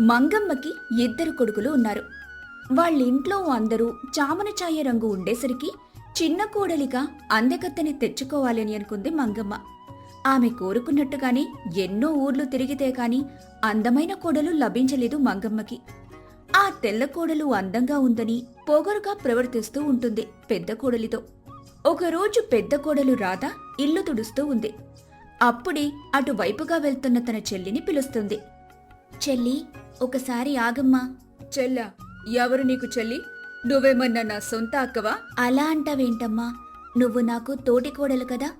మంగమ్మకి ఇద్దరు కొడుకులు ఉన్నారు. వాళ్ళింట్లో అందరూ చామున ఛాయ రంగు ఉండేసరికి చిన్న కోడలిగా అందకత్తని తెచ్చుకోవాలని అనుకుంది మంగమ్మ. ఆమె కోరుకున్నట్టుగానే ఎన్నో ఊర్లు తిరిగితే కాని అందమైన కోడలు లభించలేదు మంగమ్మకి. ఆ తెల్ల కోడలు అందంగా ఉందని పొగరుగా ప్రవర్తిస్తూ ఉంటుంది పెద్ద కోడలితో. ఒకరోజు పెద్ద కోడలు రాధ ఇల్లు తుడుస్తూ ఉంది. అప్పుడే అటువైపుగా వెళ్తున్న తన చెల్లిని పిలుస్తుంది. చెల్లి ఒకసారి ఆగమ్మా. చెల్లా ఎవరు నీకు చెల్లి? నువ్వేమన్నా నా సొంత అక్కవా? అలా అంటావేంటమ్మా? నువ్వు నాకు తోటి కోడలు కదా?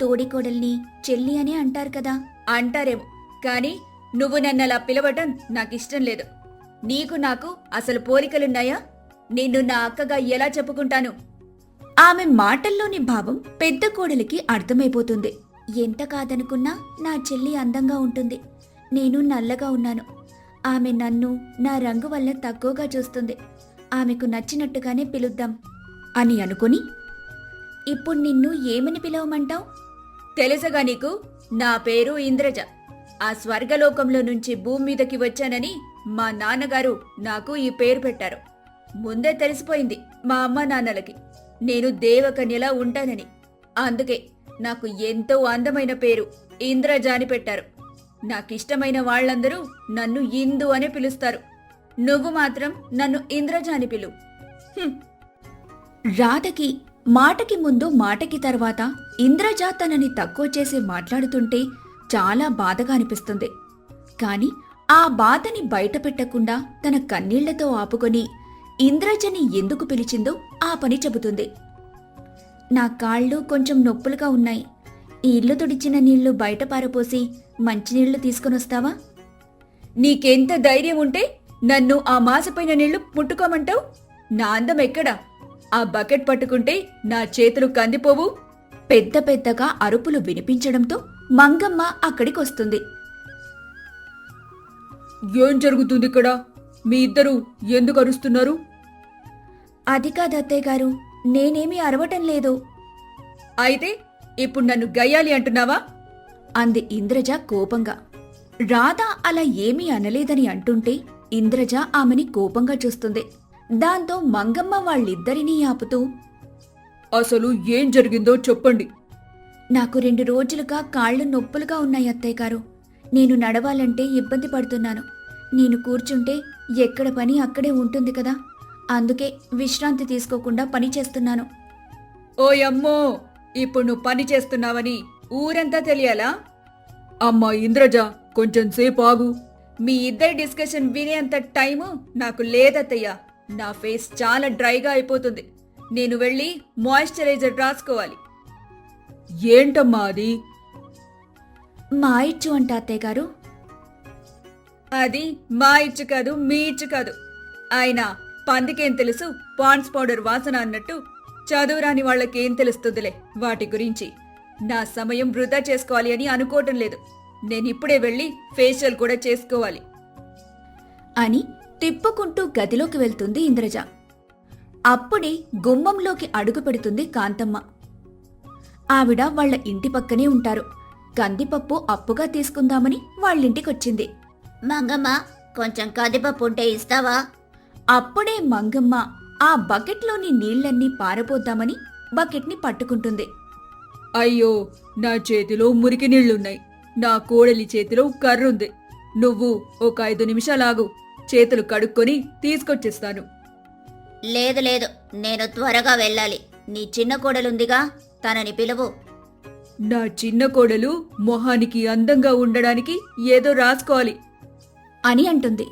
తోడి కోడల్ని చెల్లి అని అంటారు కదా? అంటారేమో కానీ నువ్వు నన్ను అలా పిలవటం నాకిష్టం లేదు. నీకు నాకు అసలు పోలికలున్నాయా? నిన్ను నా అక్కగా ఎలా చెప్పుకుంటాను? ఆమె మాటల్లోని భావం పెద్ద కోడలికి అర్థమైపోతుంది. ఎంత కాదనుకున్నా నా చెల్లి అందంగా ఉంటుంది. నేను నల్లగా ఉన్నాను. ఆమె నన్ను నా రంగు వల్ల తక్కువగా చూస్తుంది. ఆమెకు నచ్చినట్టుగానే పిలుద్దాం అని అనుకుని ఇప్పుడు నిన్ను ఏమని పిలవమంటావు? తెలుసగా నీకు నా పేరు ఇంద్రజ. ఆ స్వర్గలోకంలో నుంచి భూమి మీదకి వచ్చానని మా నాన్నగారు నాకు ఈ పేరు పెట్టారు. ముందే తెలిసిపోయింది మా అమ్మ నాన్నలకి. నేను దేవకన్యలా ఉంటానని. అందుకే నాకు ఎంతో అందమైన పేరు ఇంద్రజ అని పెట్టారు. నాకిష్టమైన వాళ్ళందరూ నన్ను ఇందు అని పిలుస్తారు. నువ్వు మాత్రం నన్ను ఇంద్రజ అని పిలు. రాధకి మాటకి ముందు మాటకి తర్వాత ఇంద్రజ తనని తక్కువ చేసి మాట్లాడుతుంటే చాలా బాధగా అనిపిస్తుంది. కాని ఆ బాధని బయట పెట్టకుండా తన కన్నీళ్ళతో ఆపుకొని ఇంద్రజని ఎందుకు పిలిచిందో ఆ పని చెబుతుంది. నా కాళ్ళు కొంచెం నొప్పులుగా ఉన్నాయి. ఈ ఇల్లు తుడిచిన నీళ్ళు బయట పారపోసి మంచినీళ్ళు తీసుకొనొస్తావా నీకెంత ధైర్యం ఉంటే నన్ను ఆ మాసపోయిన నీళ్ళు ముట్టుకోమంటావు? నా అందం ఎక్కడా? ఆ బకెట్ పట్టుకుంటే నా చేతులు కందిపోవు? పెద్ద పెద్దగా అరుపులు వినిపించడంతో మంగమ్మ అక్కడికొస్తుంది. ఏం జరుగుతుంది ఇక్కడ? మీ ఇద్దరు ఎందుకు అరుస్తున్నారు? అది కాదు అత్తయ్య గారు నేనేమీ అరవటం లేదు. అయితే ఇప్పుడు నన్ను గయ్యాలి అంటున్నావా? అంది ఇంద్రజ కోపంగా. రాధ అలా ఏమీ అనలేదని అంటుంటే ఇంద్రజ ఆమెని కోపంగా చూస్తుంది. దాంతో మంగమ్మ వాళ్ళిద్దరినీ ఆపుతూ అసలు ఏం జరిగిందో చెప్పండి. నాకు రెండు రోజులుగా కాళ్ళు నొప్పులుగా ఉన్నాయి అత్తయ్య గారు. నేను నడవాలంటే ఇబ్బంది పడుతున్నాను. నేను కూర్చుంటే ఎక్కడ పని అక్కడే ఉంటుంది కదా. అందుకే విశ్రాంతి తీసుకోకుండా పని చేస్తున్నాను. ఓయమ్మో ఇప్పుడు నువ్వు పని చేస్తున్నావని ఊరంతా తెలియాలా? అమ్మా ఇంద్రజ కొంచెం సేపు ఆగు. మీ ఇద్దరి డిస్కషన్ వినేంత టైము నాకు లేదత్తయ్య. నా ఫేస్ చాలా డ్రైగా అయిపోతుంది. నేను వెళ్ళి మాయిశ్చరైజర్ రాసుకోవాలి. ఏంటమ్మా అది? మా ఇచ్చు అంట అత్తయ్య గారు. అది మా ఇచ్చు కాదు మీ ఇచ్చు కాదు. ఆయన పందికేం తెలుసు? పాండ్స్ పౌడర్ వాసన అన్నట్టు చదువురాని వాళ్ళకేం తెలుస్తుందిలే వాటి గురించి. నా సమయం వృధా చేసుకోవాలి అని అనుకోవటం లేదు. నేను ఇప్పుడే వెళ్ళి ఫేషియల్ కూడా చేసుకోవాలి. అని తిప్పుకుంటూ గదిలోకి వెళ్తుంది ఇంద్రజ. అప్పుడే గుమ్మంలోకి అడుగు పెడుతుంది కాంతమ్మ. ఆవిడ వాళ్ళ ఇంటి పక్కనే ఉంటారు. కందిపప్పు అప్పుగా తీసుకుందామని వాళ్ళింటికొచ్చింది. మంగమ్మ కొంచెం కందిపప్పు ఉంటే ఇస్తావా? అప్పుడే మంగమ్మ ఆ బకెట్లోని నీళ్ళన్నీ పారబోద్దామని బకెట్ని పట్టుకుంటుంది. అయ్యో నా చేతిలో మురికి నీళ్ళున్నాయి నా కోడలి చేతిలో కర్రుంది. నువ్వు ఒక ఐదు నిమిషాలాగు చేతులు కడుక్కొని తీసుకొచ్చేస్తాను. లేదు లేదు. నేను త్వరగా వెళ్ళాలి. నీ చిన్న కోడలుందిగా. తనని పిలువు. నా చిన్న కోడలు మొహానికి అందంగా ఉండడానికి ఏదో రాసుకోవాలి. అని అంటుంది.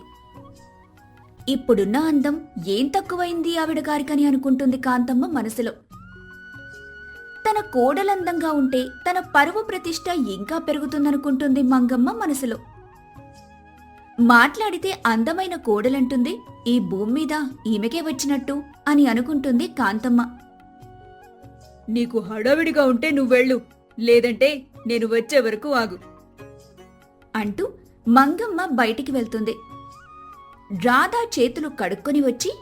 ఇప్పుడున్న అందం ఏం తక్కువైంది ఆవిడ గారికని అనుకుంటుంది కాంతమ్మ మనసులో. తన కోడలందంగా ఉంటే తన పరువు ప్రతిష్ట ఇంకా పెరుగుతుందనుకుంటుంది మంగమ్మ మనసులో. మాట్లాడితే అందమైన కోడలంటుంది ఈ భూమి మీద ఈమెకే వచ్చినట్టు అని అనుకుంటుంది కాంతమ్మ. నీకు హడావిడిగా ఉంటే నువ్వెళ్ళు లేదంటే నేను వచ్చే వరకు ఆగు. అంటూ మంగమ్మ బయటికి వెళ్తుంది. రాధా చేతులు కడుక్కొని వచ్చి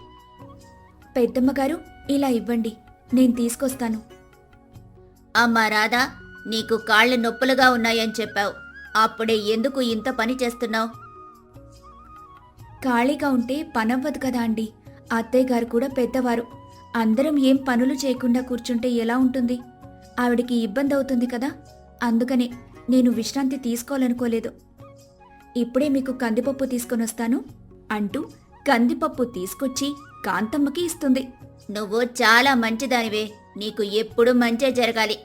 పెద్దమ్మగారు ఇలా ఇవ్వండి నేను తీసుకొస్తాను. అమ్మా రాధా నీకు కాళ్ళు నొప్పులుగా ఉన్నాయని చెప్పావు. అప్పుడే ఎందుకు ఇంత పని చేస్తున్నావు? ఖాళీగా ఉంటే పనవ్వదు కదా అండి. అత్తయ్య గారు కూడా పెద్దవారు. అందరం ఏం పనులు చేయకుండా కూర్చుంటే ఎలా ఉంటుంది? ఆవిడికి ఇబ్బంది అవుతుంది కదా? అందుకనే నేను విశ్రాంతి తీసుకోవాలనుకోలేదు. ఇప్పుడే మీకు కందిపప్పు తీసుకొని వస్తాను అంటూ కందిపప్పు తీసుకొచ్చి కాంతమ్మకి ఇస్తుంది. నువ్వు చాలా మంచిదానివే. నీకు ఎప్పుడు మంచే జరగాలి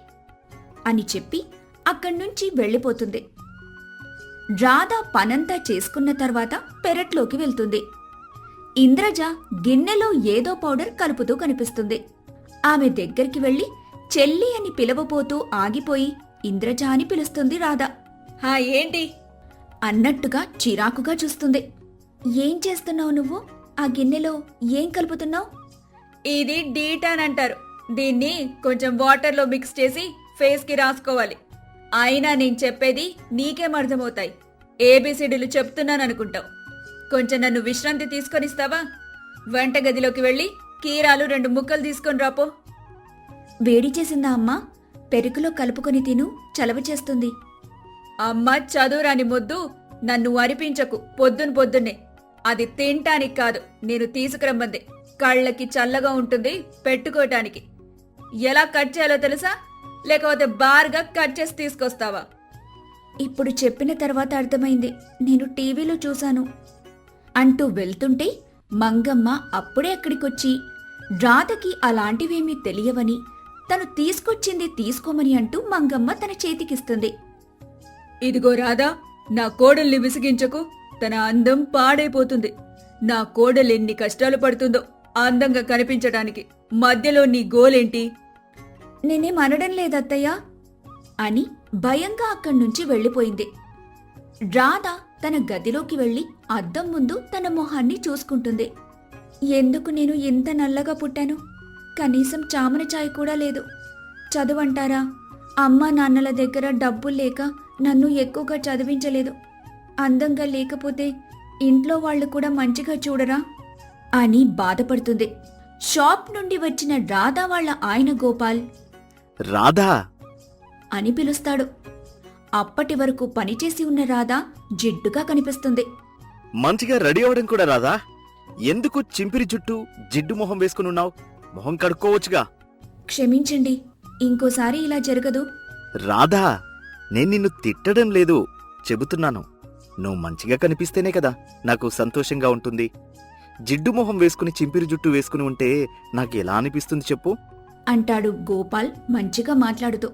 అని చెప్పి అక్కడి నుంచి వెళ్ళిపోతుంది. రాధ పనంతా చేసుకున్న తర్వాత పెరట్లోకి వెళ్తుంది. ఇంద్రజ గిన్నెలో ఏదో పౌడర్ కలుపుతూ కనిపిస్తుంది. ఆమె దగ్గరికి వెళ్ళి చెల్లి అని పిలవబోతూ ఆగిపోయి ఇంద్రజ అని పిలుస్తుంది రాధ. హా ఏంటి? అన్నట్టుగా చిరాకుగా చూస్తుంది. ఏం చేస్తున్నావు నువ్వు? ఆ గిన్నెలో ఏం కలుపుతున్నావు? ఇది డీటాన్ అంటారు. దీన్ని కొంచెం వాటర్లో మిక్స్ చేసి ఫేస్కి రాసుకోవాలి. అయినా నేను చెప్పేది నీకేం అర్థమవుతాయి. ఏబిసిడీలు చెప్తున్నాననుకుంటావు. కొంచెం నన్ను విశ్రాంతి తీసుకొనిస్తావా? వంటగదిలోకి వెళ్ళి కీరాలు రెండు ముక్కలు తీసుకొని రాపో. వేడి చేసిందా అమ్మా? పెరుగులో కలుపుకొని తిను చలవ చేస్తుంది. అమ్మ చదువురాని మొద్దు నన్ను అరిపించకు పొద్దున పొద్దున్నే. అది తింటానికి కాదు నేను తీసుకురమ్మంది. కళ్ళకి చల్లగా ఉంటుంది పెట్టుకోటానికి. ఎలా కట్ చేయాలో తెలుసా? లేకపోతే బార్గా కట్ చేసి తీసుకొస్తావా? ఇప్పుడు చెప్పిన తర్వాత అర్థమైంది. నేను టీవీలో చూశాను. అంటూ వెళ్తుంటే మంగమ్మ అప్పుడే అక్కడికొచ్చి రాధకి అలాంటివేమీ తెలియవని తను తీసుకొచ్చింది తీసుకోమని అంటూ మంగమ్మ తన చేతికిస్తుంది. ఇదిగో రాధా నా కోడల్ని విసిగించకు. తన అందం పాడైపోతుంది. నా కోడలు ఎన్ని కష్టాలు పడుతుందో అందంగా కనిపించడానికి మధ్యలో నీ గోలేంటి? నేనేం అనడం లేదత్తయ్యా అని భయంగా అక్కడి నుంచి వెళ్ళిపోయింది. రాధ తన గదిలోకి వెళ్ళి అద్దం ముందు తన మొహాన్ని చూసుకుంటుంది. ఎందుకు నేను ఇంత నల్లగా పుట్టాను? కనీసం చామన చాయ్ కూడా లేదు. చదువంటారా? అమ్మ నాన్నల దగ్గర డబ్బులు లేక నన్ను ఎక్కువగా చదివించలేదు. అందంగా లేకపోతే ఇంట్లో వాళ్ళు కూడా మంచిగా చూడరా? అని బాధపడుతుంది. షాప్ నుండి వచ్చిన రాధా వాళ్ళ ఆయన గోపాల్. రాధా? అని పిలుస్తాడు. అప్పటి వరకు పనిచేసి ఉన్న రాధా జిడ్డుగా కనిపిస్తుంది. మంచిగా రెడీ అవడం కూడా రాదా ఎందుకు చింపిరి జుట్టు జిడ్డు మొహం వేసుకునున్నావు మొహం కడుక్కోవచ్చుగా. క్షమించండి ఇంకోసారి ఇలా జరగదు. రాధా నేను నిన్ను తిట్టడం లేదు. చెబుతున్నాను. నువ్వు మంచిగా కనిపిస్తేనే కదా నాకు సంతోషంగా ఉంటుంది. జిడ్డు మొహం వేసుకుని చింపిరి జుట్టు వేసుకుని ఉంటే నాకు ఎలా అనిపిస్తుంది చెప్పు? అంటాడు గోపాల్ మంచిగా మాట్లాడుతూ.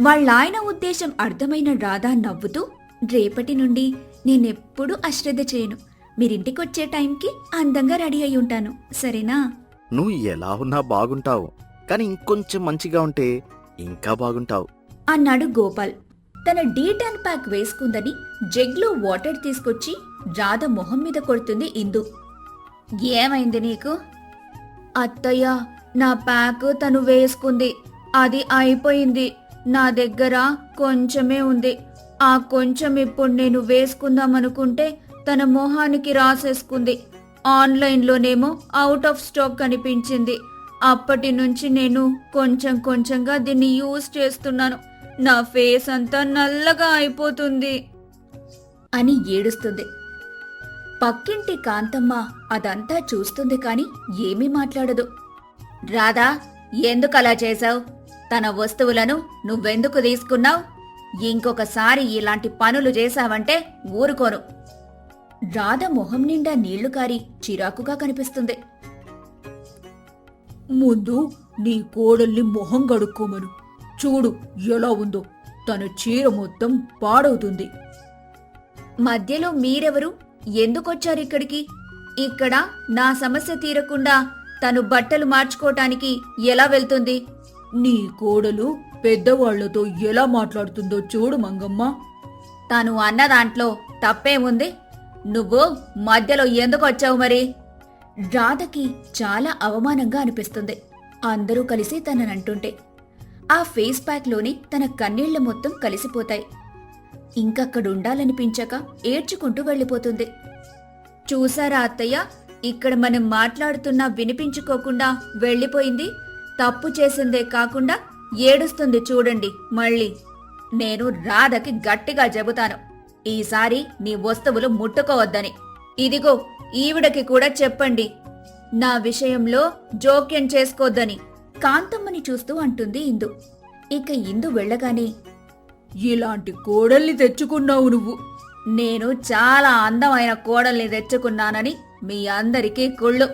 వాళ్ళాయన ఉద్దేశం అర్థమైన రాధా నవ్వుతూ రేపటి నుండి నేనెప్పుడూ అశ్రద్ధ చేయను. మీరింటికొచ్చే టైంకి అందంగా రెడీ అయి ఉంటాను. సరేనా? నువ్వు ఎలా ఉన్నా బాగుంటావు. కానీ ఇంకొంచెం మంచిగా ఉంటే ఇంకా బాగుంటావు. అన్నాడు గోపాల్. తన డీటాన్ ప్యాక్ వేసుకుందని జగ్లో వాటర్ తీసుకొచ్చి రాధ మొహం మీద కొడుతుంది ఇందు. ఏమైంది నీకు? అత్తయ్య నా ప్యాక్ తను వేసుకుంది. అది అయిపోయింది. నా దగ్గర కొంచెమే ఉంది. ఆ కొంచెం ఇప్పుడు నేను వేసుకుందామనుకుంటే తన మొహానికి రాసేసుకుంది. ఆన్లైన్లోనేమో అవుట్ ఆఫ్ స్టాక్ కనిపించింది. అప్పటి నుంచి నేను కొంచెం కొంచెంగా దీన్ని యూజ్ చేస్తున్నాను. నా ఫేస్ అంతా నల్లగా అయిపోతుంది. అని ఏడుస్తుంది. పక్కింటి కాంతమ్మ అదంతా చూస్తుంది కాని ఏమీ మాట్లాడదు. రాధా ఎందుకు అలా చేశావు? తన వస్తువులను నువ్వెందుకు తీసుకున్నావు? ఇంకొకసారి ఇలాంటి పనులు చేశావంటే ఊరుకోను. రాధ మొహం నిండా నీళ్ళు కారి చిరాకుగా కనిపిస్తుంది. ముందు నీ కోడల్ని మొహం గడుక్కోమను చూడు ఎలా ఉందో. తన చీర మొత్తం పాడవుతుంది. మధ్యలో మీరెవరు? ఎందుకొచ్చారు ఇక్కడికి? ఇక్కడ నా సమస్య తీరకుండా తను బట్టలు మార్చుకోటానికి ఎలా వెళ్తుంది? నీ కోడలు పెద్దవాళ్ళతో ఎలా మాట్లాడుతుందో చూడు మంగమ్మ. తను అన్న దాంట్లో తప్పేముంది? నువ్వు మధ్యలో ఎందుకు వచ్చావు మరి? రాధకి చాలా అవమానంగా అనిపిస్తుంది. అందరూ కలిసి తననంటుంటే. ఆ ఫేస్ ప్యాక్లోనే తన కన్నీళ్ళ మొత్తం కలిసిపోతాయి. ఇంకక్కడుండాలనిపించక ఏడ్చుకుంటూ వెళ్ళిపోతుంది. చూసారా అత్తయ్య? ఇక్కడ మనం మాట్లాడుతున్నా వినిపించుకోకుండా వెళ్ళిపోయింది. తప్పు చేసిందే కాకుండా ఏడుస్తుంది చూడండి మళ్ళీ. నేను రాధకి గట్టిగా చెబుతాను. ఈసారి నీ వస్తువులు ముట్టుకోవద్దని. ఇదిగో ఈవిడకి కూడా చెప్పండి. నా విషయంలో జోక్యం చేసుకోద్దని కాంతమ్మని చూస్తూ అంటుంది ఇందు. ఇక ఇందు వెళ్ళగానే ఇలాంటి కోడల్ని తెచ్చుకున్నావు నువ్వు. నేను చాలా అందమైన కోడల్ని తెచ్చుకున్నానని మీ అందరికీ కుళ్ళు.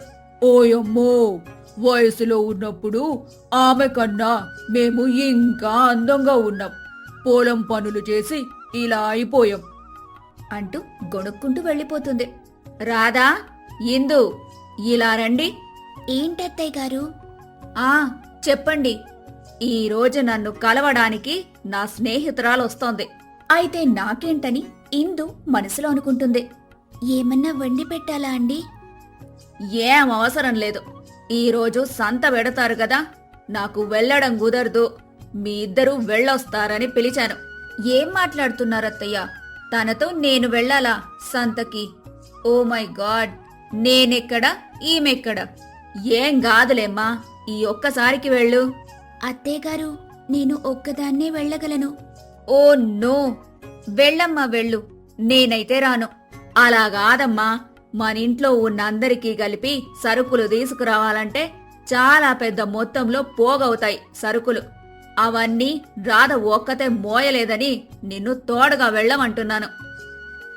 ఓయమ్మో వయసులో ఉన్నప్పుడు ఆమె కన్నా మేము ఇంకా అందంగా ఉన్నాం. పొలం పనులు చేసి ఇలా అయిపోయాం. అంటూ గొణుక్కుంటూ వెళ్ళిపోతుంది. రాధా ఇందు ఇలా రండి. ఏంటత్తయ్య గారు? ఆ చెప్పండి. ఈ రోజు నన్ను కలవడానికి నా స్నేహితురాలు వస్తోంది అయితే నాకేంటని ఇందు మనసులో అనుకుంటుంది. ఏమన్నా వండి పెట్టాలా అండి? ఏం అవసరం లేదు. ఈరోజు సంత పెడతారు కదా నాకు వెళ్ళడం కుదరదు. మీ ఇద్దరూ వెళ్ళొస్తారని పిలిచాను. ఏం మాట్లాడుతున్నారత్తయ్య? తనతో నేను వెళ్ళాలా సంతకి? ఓ మై గాడ్ నేనెక్కడ ఈమెక్కడ? ఏం కాదులేమ్మా ఈ ఒక్కసారికి వెళ్ళు. అత్తేగారు గారు నేను ఒక్కదాన్నే వెళ్ళగలను. Oh no! వెళ్ళమ్మా వెళ్ళు. నేనైతే రాను. అలా కాదమ్మా మన ఇంట్లో ఉన్న అందరికీ కలిపి సరుకులు తీసుకురావాలంటే చాలా పెద్ద మొత్తంలో పోగవుతాయి సరుకులు. అవన్నీ రాధ ఒక్కతే మోయలేదని నిన్ను తోడగా వెళ్ళమంటున్నాను.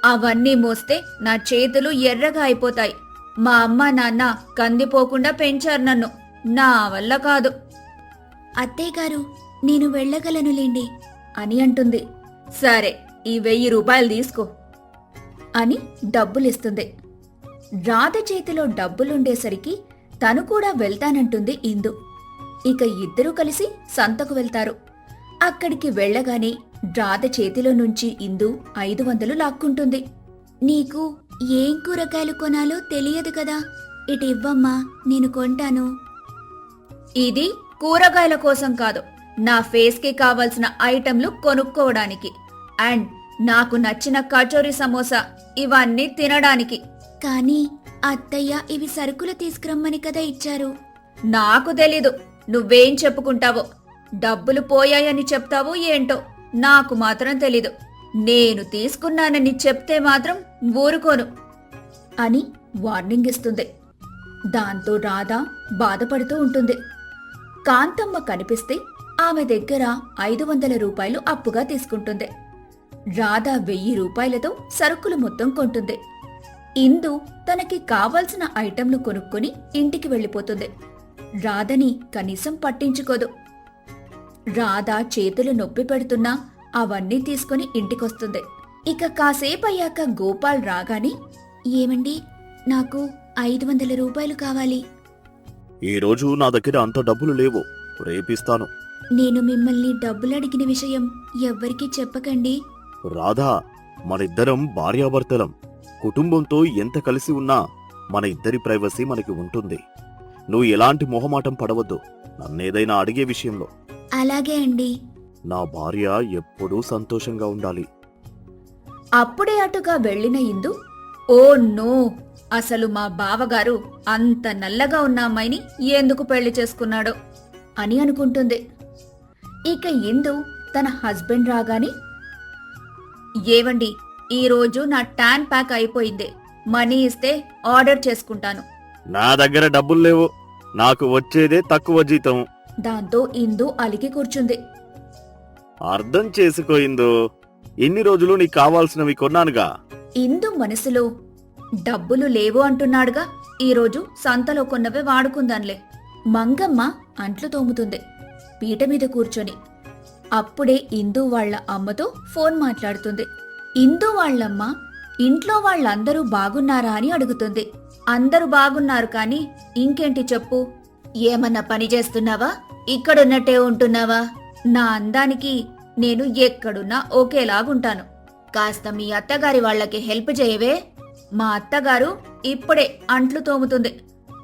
అవన్నీ మోస్తే నా చేతులు ఎర్రగా అయిపోతాయి. మా అమ్మ నాన్న కందిపోకుండా పెంచారు నన్ను. నా వల్ల కాదు. అత్తయ్యగారు నేను వెళ్ళగలనులేండి అని అంటుంది. సరే ఈ వెయ్యి రూపాయలు తీసుకో. అని డబ్బులిస్తుంది. రాధ చేతిలో డబ్బులుండేసరికి తను కూడా వెళ్తానంటుంది ఇందు. ఇక ఇద్దరూ కలిసి సంతకు వెళ్తారు. అక్కడికి వెళ్ళగానే రాధ చేతిలో నుంచి ఇందు ఐదు వందలు లాక్కుంటుంది. నీకు ఏం కూరగాయలు కొనాలో తెలియదు కదా. ఇటు ఇవ్వమ్మా నేను కొంటాను. ఇది కూరగాయల కోసం కాదు నా ఫేస్కి కావలసిన ఐటెంలు కొనుక్కోవడానికి. అండ్ నాకు నచ్చిన కచోరీ సమోసా ఇవన్నీ తినడానికి. కానీ అత్తయ్య ఇవి సరుకులు తీసుకురమ్మని కదా ఇచ్చారు. నాకు తెలీదు నువ్వేం చెప్పుకుంటావో డబ్బులు పోయాయని చెప్తావో ఏంటో నాకు మాత్రం తెలీదు. నేను తీసుకున్నానని చెప్తే మాత్రం ఊరుకోను. అని వార్నింగ్ ఇస్తుంది. దాంతో రాధ బాధపడుతూ ఉంటుంది. కాంతమ్మ కనిపిస్తే ఆమె దగ్గర ఐదు వందల రూపాయలు అప్పుగా తీసుకుంటుంది. రాధ వెయ్యి రూపాయలతో సరుకులు మొత్తం కొంటుంది. ఇందు తనకి కావలసిన ఐటెంలు కొనుక్కొని ఇంటికి వెళ్ళిపోతుంది. రాధని కనీసం పట్టించుకోదు. రాధ చేతులు నొప్పి పెడుతున్నా అవన్నీ తీసుకుని ఇంటికొస్తుంది. ఇక కాసేపు అయ్యాక గోపాల్ రాగానే ఏమండి నాకు ఐదు వందల రూపాయలు కావాలి. ఈరోజు నా దగ్గర అంత డబ్బులు లేవు. రేపిస్తాను నేను మిమ్మల్ని డబ్బులు అడిగిన విషయం ఎవ్వరికీ చెప్పకండి. రాధా మనిద్దరం భార్యాభర్తలం. కుటుంబంతో ఎంత కలిసి ఉన్నా మన ఇద్దరి ప్రైవసీ మనకి ఉంటుంది. నువ్వు ఎలాంటి మొహమాటం పడవద్దు. నన్నేదైనా అడిగే విషయంలో. అలాగే అండి. నా భార్య ఎప్పుడూ సంతోషంగా ఉండాలి. అప్పుడే అటుగా వెళ్ళిన ఇందు? Oh no. అసలు మా బావగారు అంత నల్లగా ఉన్న అమ్మాయిని ఎందుకు పెళ్ళి చేసుకున్నాడో అని అనుకుంటుంది. ఇక ఇందు తన హస్బెండ్ రాగానే ఏవండి ఈరోజు నా టాన్ ప్యాక్ అయిపోయింది. మనీ ఇస్తే ఆర్డర్ చేసుకుంటాను. నా దగ్గర డబ్బులు లేవు. నాకు వచ్చేదే తక్కువ జీతం. దాంతో ఇందు అలిగి కూర్చుంది. అర్థం చేసుకోయిందో ఇన్ని రోజులు నీకు కావాల్సినవి కొన్నానుగా. ఇందు మనసులో డబ్బులు లేవు అంటున్నాడుగా. ఈరోజు సంతలో కొన్నవే వాడుకుందాన్లే. మంగమ్మ అంట్లు తోముతుంది. పీట మీద కూర్చొని. అప్పుడే ఇందు వాళ్ళ అమ్మతో ఫోన్ మాట్లాడుతుంది. ఇందు వాళ్ళమ్మ ఇంట్లో వాళ్ళందరూ బాగున్నారా? అని అడుగుతుంది. అందరూ బాగున్నారు కానీ ఇంకేంటి చెప్పు? ఏమన్నా పని చేస్తున్నావా? ఇక్కడున్నట్టే ఉంటున్నావా? నా అందానికి నేను ఎక్కడున్నా ఒకేలాగుంటాను. కాస్త మీ అత్తగారి వాళ్ళకి హెల్ప్ చేయవే. మా అత్తగారు ఇప్పుడే అంట్లు తోముతుంది.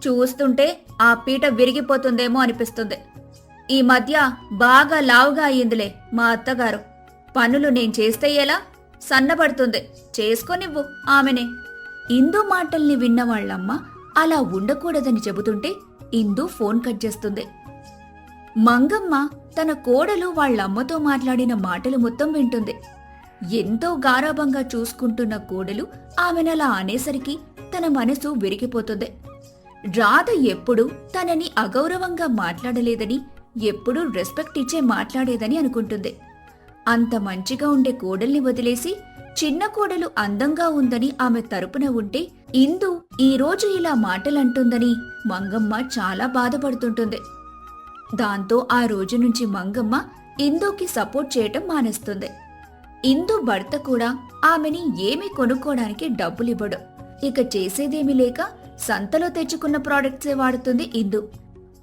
చూస్తుంటే ఆ పీట విరిగిపోతుందేమో అనిపిస్తుంది. ఈ మధ్య బాగా లావుగా అయ్యిందిలే మా అత్తగారు. పనులు నేను చేస్తే ఎలా? సన్నబడుతుంది. చేసుకోనివ్వు ఆమెనే. ఇందు మాటల్ని విన్న వాళ్ళమ్మ అలా ఉండకూడదని చెబుతుంటే ఇందు ఫోన్ కట్ చేస్తుంది. మంగమ్మ తన కోడలు వాళ్ళమ్మతో మాట్లాడిన మాటలు మొత్తం వింటుంది. ఎంతో గారాభంగా చూసుకుంటున్న కోడలు ఆమెనలా అనేసరికి తన మనసు విరిగిపోతుంది. రాధ ఎప్పుడు తనని అగౌరవంగా మాట్లాడలేదని ఎప్పుడూ రెస్పెక్ట్ ఇచ్చే మాట్లాడేదని అనుకుంటుంది. అంత మంచిగా ఉండే కోడల్ని వదిలేసి చిన్న కోడలు అందంగా ఉందని ఆమె తరపున ఉంటే ఇందు ఈ రోజు ఇలా మాటలంటుందని మంగమ్మ చాలా బాధపడుతుంటుంది. దాంతో ఆ రోజు నుంచి మంగమ్మ ఇందుకి సపోర్ట్ చేయటం మానేస్తుంది. ఇందు భర్త కూడా ఆమెని ఏమీ కొనుక్కోడానికి డబ్బులివ్వడు. ఇక చేసేదేమీ లేక సంతలో తెచ్చుకున్న ప్రాడక్ట్సే వాడుతుంది ఇందు.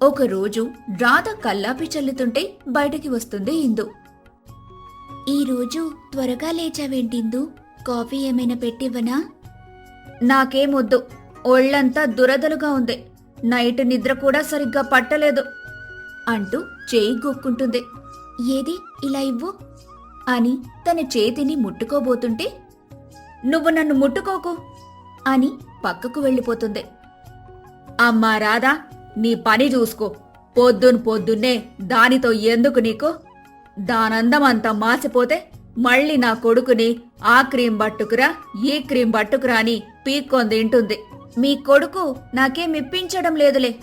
ఒకరోజు రాధ కల్లాపి చల్లుతుంటే బయటికి వస్తుంది ఇందు. ఈరోజు త్వరగా లేచావేంటిందు కాఫీ ఏమైనా పెట్టివ్వనా? నాకేమొద్దు. ఒళ్ళంతా దురదలుగా ఉంది. నైట్ నిద్ర కూడా సరిగ్గా పట్టలేదు. అంటూ చేయి గొక్కుంటుంది. ఏది? ఇలా ఇవ్వు. అని తన చేతిని ముట్టుకోబోతుంటే నువ్వు నన్ను ముట్టుకోకు అని పక్కకు వెళ్ళిపోతుంది. అమ్మా రాధా నీ పని చూసుకో. పొద్దున్ పొద్దున్నే దానితో ఎందుకు నీకు? దానందమంతా మాసిపోతే మళ్ళీ నా కొడుకుని ఆ క్రీం పట్టుకురా ఈ క్రీం పట్టుకురా అని పీక్కొని తింటుంది. మీ కొడుకు నాకేం ఇప్పించడం లేదులే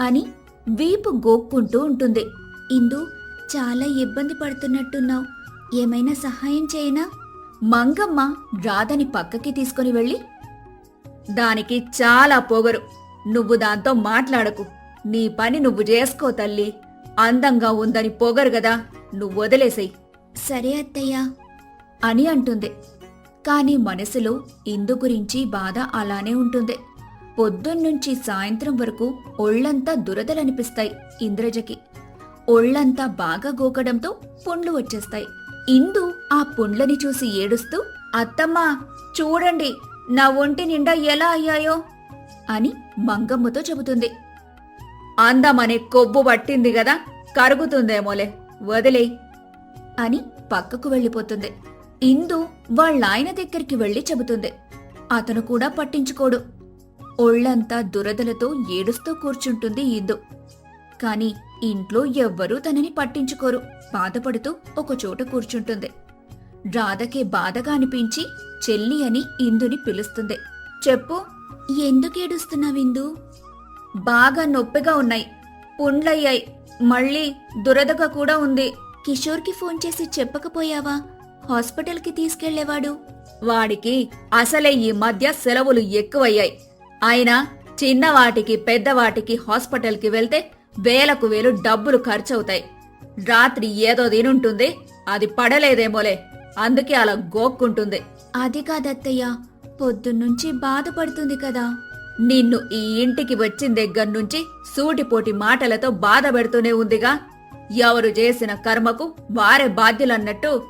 అని వీపు గోక్కుంటూ ఉంటుంది. ఇందు చాలా ఇబ్బంది పడుతున్నట్టున్నావు. ఏమైనా సహాయం చేయనా? మంగమ్మ రాధని పక్కకి తీసుకుని వెళ్ళి దానికి చాలా పొగరు. నువ్వు దాంతో మాట్లాడకు. నీ పని నువ్వు చేసుకో తల్లి. అందంగా ఉందని పొగరు గదా నువ్వు వదిలేసేయ్. సరే అత్తయ్య. అని అంటుంది. కాని మనసులో ఇందు గురించి బాధ అలానే ఉంటుంది. పొద్దున్నుంచి సాయంత్రం వరకు ఒళ్ళంతా దురదలనిపిస్తాయి ఇంద్రజకి. ఒళ్ళంతా బాగా గోకడంతో పుండ్లు వచ్చేస్తాయి. ఇందు ఆ పుండ్లని చూసి ఏడుస్తూ అత్తమ్మా చూడండి నా ఒంటి నిండా ఎలా అయ్యాయో? అని మంగమ్మతో చెబుతుంది. అందమనే కొవ్వు పట్టింది గదా కరుగుతుందేమోలే వదిలేయ్ అని పక్కకు వెళ్ళిపోతుంది. ఇందు వాళ్ళాయన దగ్గరికి వెళ్ళి చెబుతుంది. అతను కూడా పట్టించుకోడు. ఒళ్ళంతా దురదలతో ఏడుస్తూ కూర్చుంటుంది ఇందు. కాని ఇంట్లో ఎవ్వరూ తనని పట్టించుకోరు. బాధపడుతూ ఒకచోట కూర్చుంటుంది. రాధకే బాధగా అనిపించి చెల్లి అని ఇందుని పిలుస్తుంది. చెప్పు ఎందుకేడుస్తున్నావిందు బాగా నొప్పిగా ఉన్నాయి. పుండ్లయ్యాయి. మళ్ళీ దురదగా కూడా ఉంది. కిషోర్కి ఫోన్ చేసి చెప్పకపోయావా? హాస్పిటల్కి తీసుకెళ్ళేవాడు వాడికి అసలే ఈ మధ్య సెలవులు ఎక్కువయ్యాయి. అయినా చిన్నవాటికి పెద్దవాటికి హాస్పిటల్కి వెళ్తే వేలకు వేలు డబ్బులు ఖర్చవుతాయి. రాత్రి ఏదో తినుంటుంది అది పడలేదేమోలే. అందుకే అలా గోక్కుంటుంది. అది కాదత్తయ్య పొద్దున్నుంచి బాధపడుతుంది కదా. నిన్ను ఈ ఇంటికి వచ్చిన దగ్గర నుంచి సూటిపోటి మాటలతో బాధ పెడుతూనే ఉందిగా. ఎవరు చేసిన కర్మకు వారే బాధ్యులన్నట్టు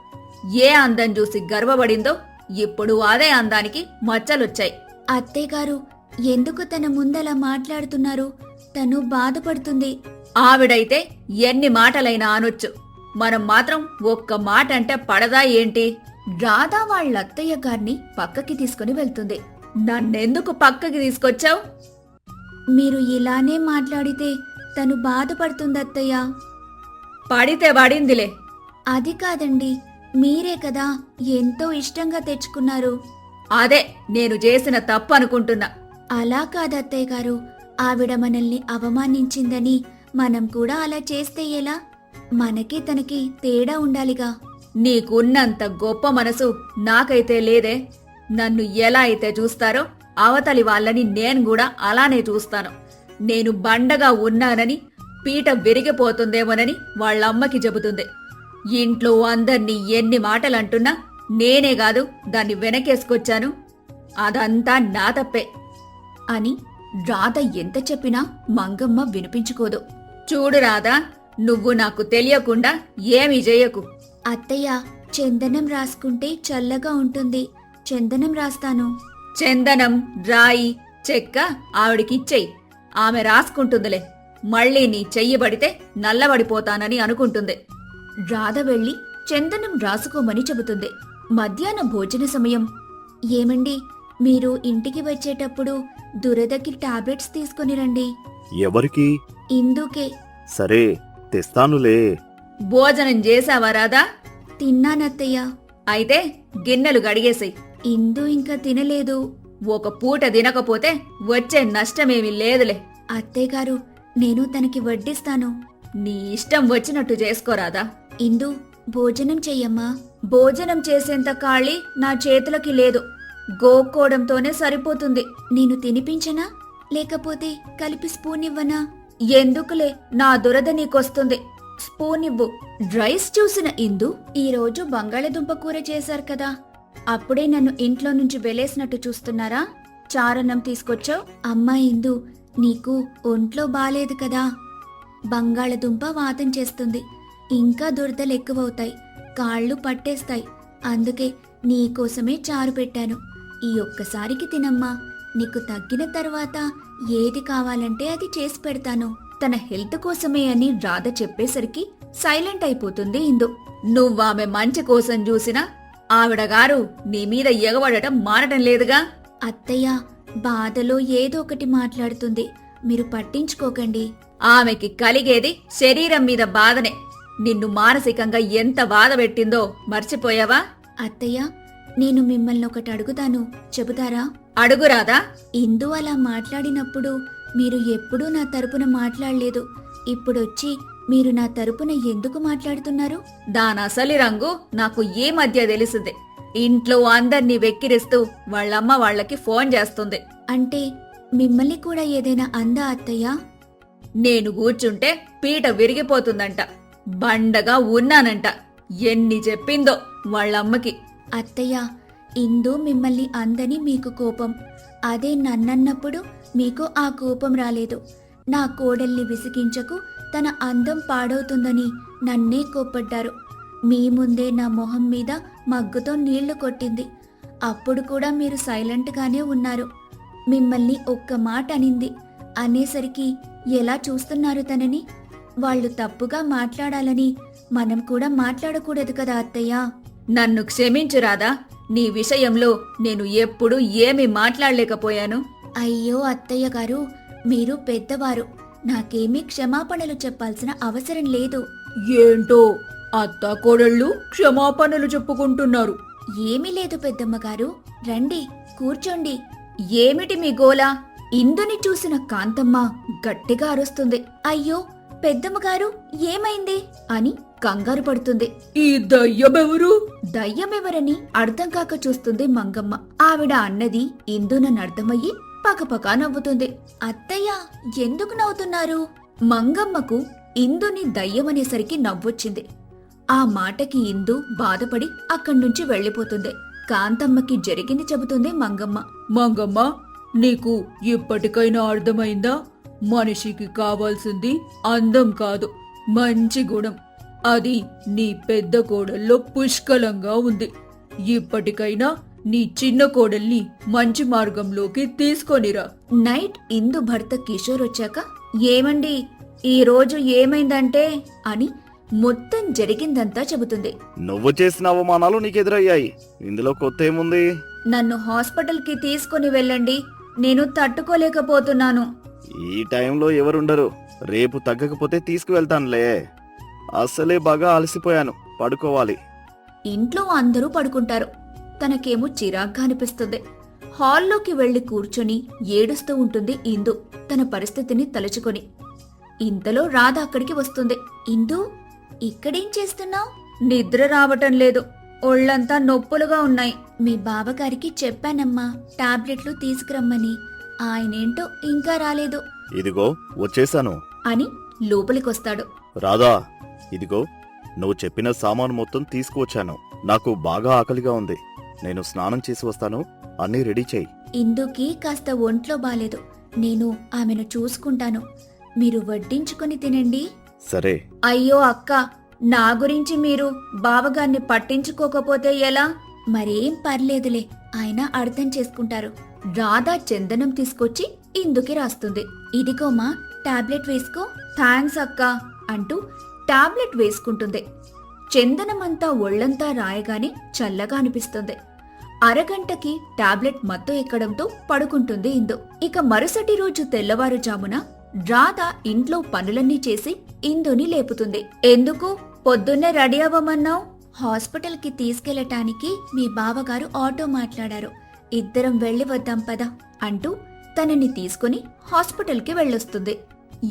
ఏ అందం చూసి గర్వపడిందో ఇప్పుడు అదే అందానికి మచ్చలొచ్చాయి. అత్తయ్య గారు ఎందుకు తన ముందలా మాట్లాడుతున్నారు? తను బాధపడుతుంది. ఆవిడైతే ఎన్ని మాటలైనా అనొచ్చు. మనం మాత్రం ఒక్క మాట అంటే పడదా ఏంటి? రాధా వాళ్ళ అత్తయ్య గారిని పక్కకి తీసుకుని వెళ్తుంది. నన్నెందుకు పక్కకి తీసుకొచ్చావు? మీరు ఇలానే మాట్లాడితే తను బాధపడుతుంది అత్తయ్య పడితే పడిందిలే. అది కాదండి మీరే కదా ఎంతో ఇష్టంగా తెచ్చుకున్నారు. అదే నేను చేసిన తప్పు అనుకుంటున్నా. అలా కాదు అత్తయ్య గారు ఆవిడ మనల్ని అవమానించిందని మనం కూడా అలా చేస్తే ఎలా? మనకి తనకి తేడా ఉండాలిగా. నీకున్నంత గొప్ప మనసు నాకైతే లేదే. నన్ను ఎలా అయితే చూస్తారో అవతలి వాళ్ళని నేను కూడా అలానే చూస్తాను. నేను బండగా ఉన్నానని పీట విరిగిపోతుందేమోనని వాళ్ళమ్మకి చెబుతుంది. ఇంట్లో అందర్నీ ఎన్ని మాటలంటున్నా నేనే కాదు దాన్ని వెనకేసుకొచ్చాను. అదంతా నా తప్పే. అని రాధ ఎంత చెప్పినా మంగమ్మ వినిపించుకోదు. చూడు రాదా నువ్వు నాకు తెలియకుండా ఏమీ చేయకు అత్తయ్య చందనం రాసుకుంటే చల్లగా ఉంటుంది. చందనం రాస్తాను. చందనం రాయి చెక్క ఆవిడికిచ్చేయి ఆమె రాసుకుంటుందిలే. మళ్ళీ నీ చెయ్యి పడితే నల్లబడిపోతానని అనుకుంటుంది. రాధ వెళ్ళి చందనం రాసుకోమని చెబుతుంది. మధ్యాహ్న భోజన సమయం. ఏమండి మీరు ఇంటికి వచ్చేటప్పుడు దురదకి టాబ్లెట్స్ తీసుకుని రండి. ఎవరికి? ఇందుకే. సరే తెస్తానులే. భోజనం చేసావా రాదా తిన్నానత్తయ్య. అయితే గిన్నెలు గడిగేసేయ్ ఇందు ఇంకా తినలేదు. ఒక పూట తినకపోతే వచ్చే నష్టమేమీ లేదులే. అత్తయ్య గారు నేను తనకి వడ్డిస్తాను. నీ ఇష్టం వచ్చినట్టు చేసుకోరాదా ఇందు భోజనం చెయ్యమ్మా. భోజనం చేసేంత ఖాళీ నా చేతులకి లేదు. గోక్కోవడంతోనే సరిపోతుంది. నేను తినిపించనా? లేకపోతే కలిపి స్పూన్ ఇవ్వనా ఎందుకులే? నా దురద నీకొస్తుంది. స్పూన్ ఇవ్వు రైస్ చూసిన ఇందు ఈరోజు బంగాళదుంప కూర చేశారు కదా. అప్పుడే నన్ను ఇంట్లో నుంచి వెలేసినట్టు చూస్తున్నారా? చారన్నం తీసుకొచ్చావు? అమ్మా ఇందు నీకు ఒంట్లో బాలేదు కదా. బంగాళదుంప వాతం చేస్తుంది. ఇంకా దురదలు ఎక్కువవుతాయి. కాళ్ళు పట్టేస్తాయి. అందుకే నీకోసమే చారు పెట్టాను. ఈ ఒక్కసారికి తినమ్మా. నీకు తగ్గిన తర్వాత ఏది కావాలంటే అది చేసి పెడతాను. తన హెల్త్ కోసమే అని రాధ చెప్పేసరికి సైలెంట్ అయిపోతుంది ఇందు. నువ్వామె మంచి కోసం చూసినా ఆవిడ గారు నీ మీద ఎగబడటం మారటం లేదుగా? అత్తయ్య బాధలో ఏదో ఒకటి మాట్లాడుతుంది. మీరు పట్టించుకోకండి. ఆమెకి కలిగేది శరీరం మీద బాధనే. నిన్ను మానసికంగా ఎంత బాధ పెట్టిందో మర్చిపోయావా? అత్తయ్య నేను మిమ్మల్ని ఒకటి అడుగుతాను. చెబుతారా? అడుగురాదా ఇందు అలా మాట్లాడినప్పుడు మీరు ఎప్పుడూ నా తరపున మాట్లాడలేదు. ఇప్పుడొచ్చి మీరు నా తరపున ఎందుకు మాట్లాడుతున్నారు? దాని అసలి రంగు నాకు ఈ మధ్య తెలిసింది. ఇంట్లో అందర్నీ వెక్కిరిస్తూ వాళ్ళమ్మ వాళ్ళకి ఫోన్ చేస్తుంది. అంటే మిమ్మల్ని కూడా ఏదైనా అందా అత్తయ్య? నేను కూర్చుంటే పీట విరిగిపోతుందంట. బండగా ఉన్నానంట. ఎన్ని చెప్పిందో వాళ్ళమ్మకి. అత్తయ్య ఇందు మిమ్మల్ని అందని మీకు కోపం. అదే నన్నన్నప్పుడు మీకు ఆ కోపం రాలేదు. నా కోడల్ని విసిగించకు తన అందం పాడవుతుందని నన్నే కోప్పడ్డారు. మీ ముందే నా మొహం మీద మగ్గుతో నీళ్ళు కొట్టింది. అప్పుడు కూడా మీరు సైలెంట్గానే ఉన్నారు. మిమ్మల్ని ఒక్క మాట అనింది. అనేసరికి ఎలా చూస్తున్నారు తనని? వాళ్ళు తప్పుగా మాట్లాడాలని మనం కూడా మాట్లాడకూడదు కదా అత్తయ్య. నన్ను క్షమించు రాదా నీ విషయంలో నేను ఎప్పుడు ఏమి మాట్లాడలేకపోయాను. అయ్యో అత్తయ్య గారు మీరు పెద్దవారు. నాకేమీ క్షమాపణలు చెప్పాల్సిన అవసరం లేదు. ఏంటో? అత్త కోడళ్ళు క్షమాపణలు చెప్పుకుంటున్నారు. ఏమీ లేదు పెద్దమ్మ గారు. రండి కూర్చోండి. ఏమిటి మీ గోలా? ఇందుని చూసిన కాంతమ్మ గట్టిగా అరుస్తుంది. అయ్యో పెద్దమ్మ గారు ఏమైంది? అని కంగారు పడుతుంది. ఈ దయ్యమెవరు? దయ్యమెవరని అర్థం కాక చూస్తుంది మంగమ్మ. ఆవిడ అన్నది ఇందునని అర్థమయ్యి పకపకా నవ్వుతుంది. అత్తయ్య ఎందుకు నవ్వుతున్నారు? మంగమ్మకు ఇందుని దయ్యమనేసరికి నవ్వొచ్చింది. ఆ మాటకి ఇందు బాధపడి అక్కడి నుంచి వెళ్ళిపోతుంది. కాంతమ్మకి జరిగింది చెబుతుంది మంగమ్మ. మంగమ్మ నీకు ఇప్పటికైనా అర్థమైందా? మనిషికి కావాల్సింది అందం కాదు మంచి గుణం. అది నీ పెద్ద కోడల్లో పుష్కలంగా ఉంది. ఇప్పటికైనా నీ చిన్న కోడల్ని మంచి మార్గంలోకి తీసుకొనిరా. నైట్ ఇందు భర్త కిషోర్ వచ్చాక ఏమండి ఈ రోజు ఏమైందంటే అని మొత్తం జరిగిందంతా చెబుతుంది. నువ్వు చేసిన అవమానాలు నీకెదురయ్యాయి. ఇందులో కొత్త ఏముంది? నన్ను హాస్పిటల్కి తీసుకొని వెళ్ళండి. నేను తట్టుకోలేకపోతున్నాను. ఈ టైంలో ఎవరుండరు. రేపు తగ్గకపోతే తీసుకువెళ్తానులే. అసలే బాగా అలసిపోయాను. పడుకోవాలి. ఇంట్లో అందరూ పడుకుంటారు. తనకేమో చిరాగ్గా అనిపిస్తుంది. హాల్లోకి వెళ్ళి కూర్చొని ఏడుస్తూ ఉంటుంది ఇందు. తన పరిస్థితిని తలుచుకొని. ఇంతలో రాధ అక్కడికి వస్తుంది. ఇందు ఇక్కడేం చేస్తున్నావు? నిద్ర రావటం లేదు. ఒళ్ళంతా నొప్పులుగా ఉన్నాయి. మీ బావగారికి చెప్పానమ్మా. టాబ్లెట్లు తీసుకురమ్మని. ఆయనేంటో ఇంకా రాలేదు. ఇదిగో వచ్చేసాను. అని లోపలికొస్తాడు. రాధా ఇదిగో నువ్వు చెప్పిన సామాను మొత్తం తీసుకువచ్చాను. నాకు బాగా ఆకలిగా ఉంది. నేను స్నానం చేసి వస్తాను. అన్నీ రెడీ చేయి. ఇందుకి కాస్త ఒంట్లో బాలేదు. నేను ఆమెను చూసుకుంటాను. మీరు వడ్డించుకొని తినండి. సరే. అయ్యో అక్క నా గురించి మీరు బావగారిని పట్టించుకోకపోతే ఎలా? మరేం పర్లేదులే ఆయన అర్థం చేసుకుంటారు. రాధా చందనం తీసుకొచ్చి ఇందుకి రాస్తుంది. ఇదిగోమా టాబ్లెట్ వేసుకో. థ్యాంక్స్ అక్క అంటూ టాబ్లెట్ వేసుకుంటుంది. చందనమంతా ఒళ్ళంతా రాయగానే చల్లగా అనిపిస్తుంది. అరగంటకి టాబ్లెట్ మత్తు ఎక్కడంతో పడుకుంటుంది ఇందు. ఇక మరుసటి రోజు తెల్లవారుజామున రాధ ఇంట్లో పనులన్నీ చేసి ఇందుని లేపుతుంది. ఎందుకు? పొద్దున్నే రెడీ అవ్వమన్నావు? హాస్పిటల్కి తీసుకెళ్ళటానికి మీ బావగారు ఆటో మాట్లాడారు. ఇద్దరం వెళ్ళి వద్దాం పద అంటూ తనని తీసుకుని హాస్పిటల్కి వెళ్ళొస్తుంది.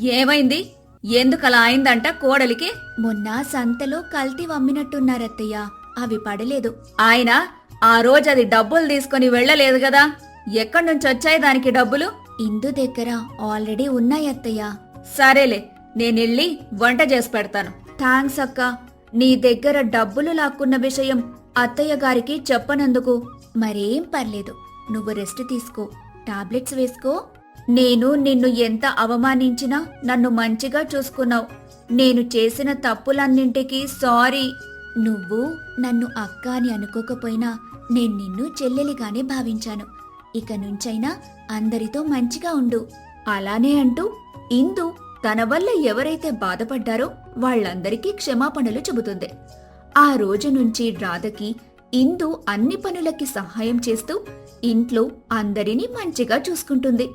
ఏమైంది? ఎందుకలా అయిందంట కోడలికి? మొన్న సంతలో కల్తీ అమ్మినట్టున్నారత్తయ్య అవి పడలేదు. ఆయన ఆ రోజు అది డబ్బులు తీసుకొని వెళ్ళలేదు కదా. ఎక్కడి నుంచి వచ్చాయి దానికి డబ్బులు? ఇందు దగ్గర ఆల్రెడీ ఉన్నాయి అత్తయ్య సరేలే నేనెళ్ళి వంట చేసి పెడతాను. థ్యాంక్స్ అక్క. నీ దగ్గర డబ్బులు లాక్కున్న విషయం అత్తయ్య గారికి చెప్పనందుకు. మరేం పర్లేదు. నువ్వు రెస్ట్ తీసుకో. టాబ్లెట్స్ వేసుకో. నేను నిన్ను ఎంత అవమానించినా నన్ను మంచిగా చూసుకున్నావు. నేను చేసిన తప్పులన్నింటికీ సారీ. నువ్వు నన్ను అక్క అని అనుకోకపోయినా నేను నిన్ను చెల్లెలిగానే భావించాను. ఇక నుంచైనా అందరితో మంచిగా ఉండు. అలానే అంటూ ఇందు తన వల్ల ఎవరైతే బాధపడ్డారో వాళ్ళందరికీ క్షమాపణలు చెబుతుంది. ఆ రోజు నుంచి రాధకి ఇందు అన్ని పనులకి సహాయం చేస్తూ ఇంట్లో అందరినీ మంచిగా చూసుకుంటుంది.